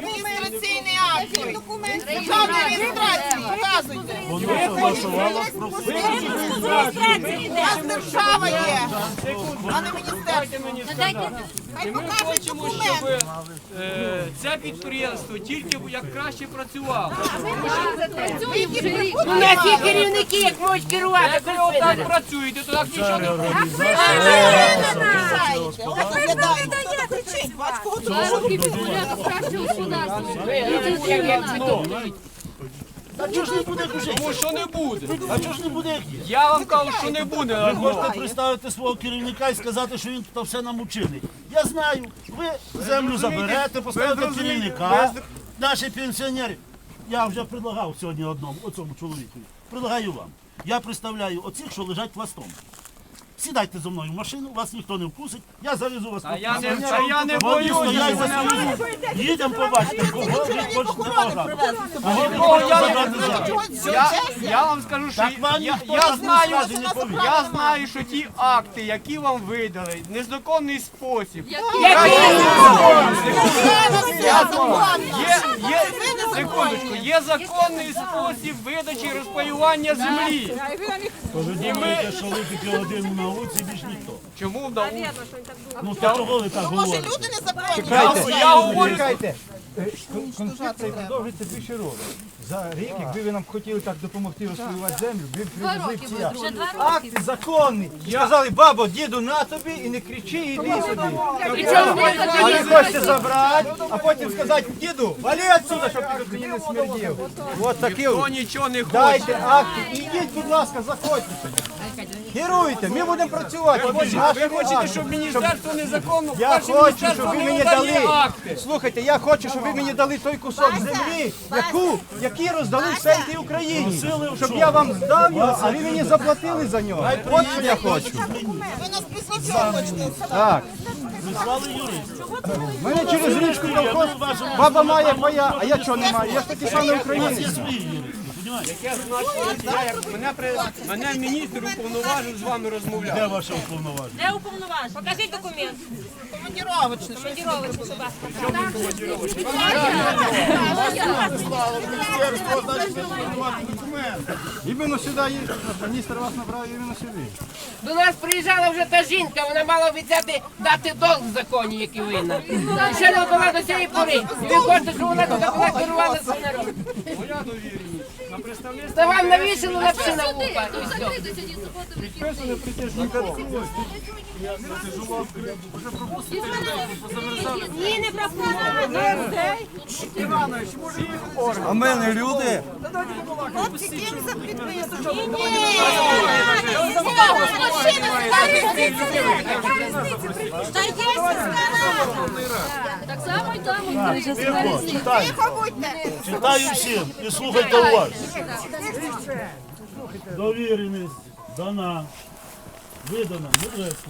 Реєстраційний акт. Документ. Державна реєстрація. Показуйте. У нас держава є, а не міністерство. Хай І ми покажуть хочемо, документ. щоб е, це підприємство тільки як краще працювало. У нас є керівники, як можуть керувати. Як ви отак працюєте, то так нічого не буде. Ось виглядає. Хто кричить? Батько А чого ж не буде грошей? Тому що не буде. А чого ж не буде як є? Я вам кажу, що не буде. Ви можете представити свого керівника і сказати, що він тут все нам учинить. Я знаю, ви землю заберете, поставите керівника, наші пенсіонери. Я вже предлагав сьогодні одному, оцьому чоловіку. Предлагаю вам. Я представляю оцих, що лежать пластом. Сідайте зі мною в машину, вас ніхто не вкусить, я завезу вас А я не, а я не боюся. за. Їдемо побачити, кого ви хочете багато. Кого ви хочете я-. Я, я вам скажу, що Так вам я, ніхто я так не знаю, скаже, не повірить. я знаю, що ті акти, які вам видали, в незаконний спосіб. Є, секундочку, є законний спосіб видачі і розпаювання землі. І ми... що ви тільки один на вулиці, більш ніхто. Чому в науці? Ну, та чого ви так Може люди незаконні? Я, я говорю, Чекайте, кон- конфлікт цей продовжиться більше року. За рік, якби ви нам хотіли так допомогти розпаювати землю, ви б привезли б ці акти. Акти законні. Сказали, бабо, діду, на тобі і не кричи, іди сюди. А ви хочете забрати, а потім сказати, діду, вали отсюда, щоб ти тут мені не смердів. От таке. хто от. нічого не хоче. Дайте акти, і йдіть, будь ласка, заходьте сюди. Керуйте, ми будемо працювати. Ви Наші хочете, акти. щоб міністерство незаконно Я ваше хочу, міністерство щоб ви не мені видає дали. акти. Слухайте, я хочу, щоб ви мені дали той кусок землі, яку, який роздали всій тій Україні. Щоб я вам здав його, а ви мені заплатили за нього. От що я хочу. Ви нас хочете. Так. Мене через річку колхоз, баба має моя, а я чого не маю? Я ж такий самий У українець. Є свої юристи, розумієте? Я як мене при мене міністр уповноважив з вами розмовляти. Де ваше уповноваження? Де уповноважений? Покажіть документ. Командіровочне. що Командіровочний, будь ласка. Іменно сюди їздить, міністр вас направив іменно сюди. До нас приїжджала вже та жінка, вона мала обіцяти дати долг в законі, який винна. Ще не була до цієї пори. Ви хочете, щоб вона туди була керувала цим народом. Моя представництво Та вам навішали лапши на вуха. і все. підписане притяжником. Ні, не пропонували. А в мене люди. Хлопці, ким це підписують? Так само й там от Тихо, читаю. Тихо будьте. Читаю всім і слухайте уважно. Довіреність дана, видана Медведську